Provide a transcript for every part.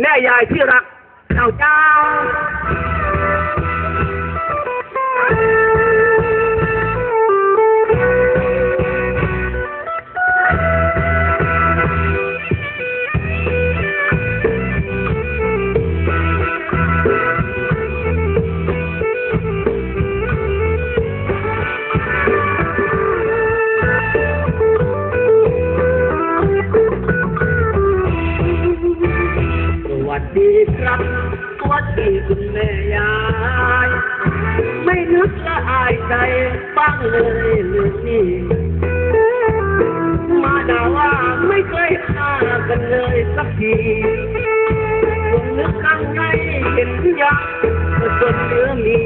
แม่ยายที่รักเจ้าเจ้า ครับสวัสดีคุณแม่ยาย ไม่นึกละอายใจบ้างเลยเรื่องนี้มาด่าว่าไม่เคยฆ่ากันเลยสักทีผมนึกข้างในเห็นยักษ์จนเนื้อมี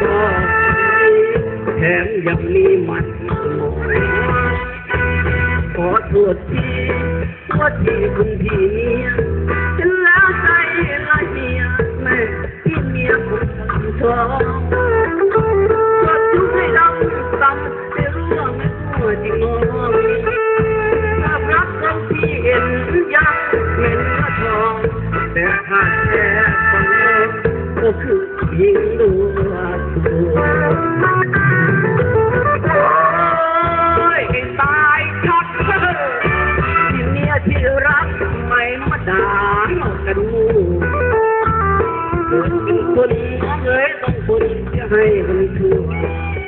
ก็แถมยังมีมันขอโทษทีว่าที่คุณพี่เมีย อหญิงดูว่าตัวโอ้ยตายชักที่เมียที่รักไม่มาด่ากันมูเป็นคนน้องเอ๋ยต้องคนจะให้มันชั่วดีจะชั่วมันอยู่ที่ตัว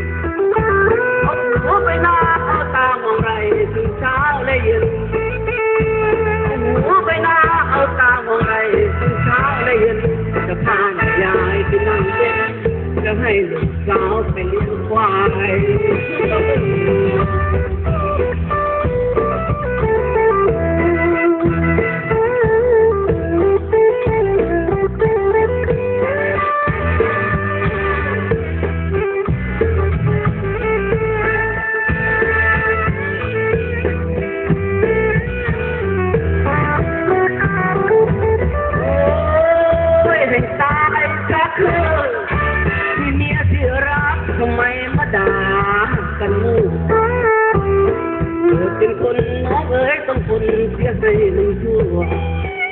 เเป็นคนน้องเอ๋ยต้องคนเสียใจห้มันชั่ว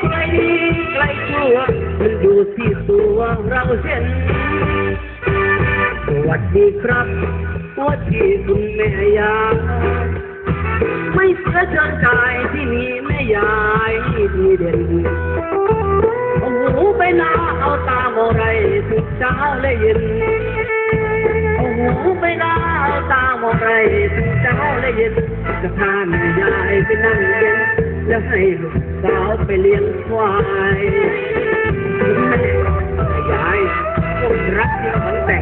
ใครดีใครชั่วมันอยู่ที่ตัวเราเช่นสวัสดีครับสวัสดีคุณแม่ยายไม่เสียเชิญชายที่มีแม่ยายดีเด่นเอาหูไปน้าเอาตามองไรถึงเช้าและเย็นเอาหูไปนา ตาม่งไรถึงเจ้าและเย็นจะพาแม่ยายไปนั่งเย็นแล้วให้ลูกสาวไปเลี้ยงควายยายคนรักที่ขอนแต่ง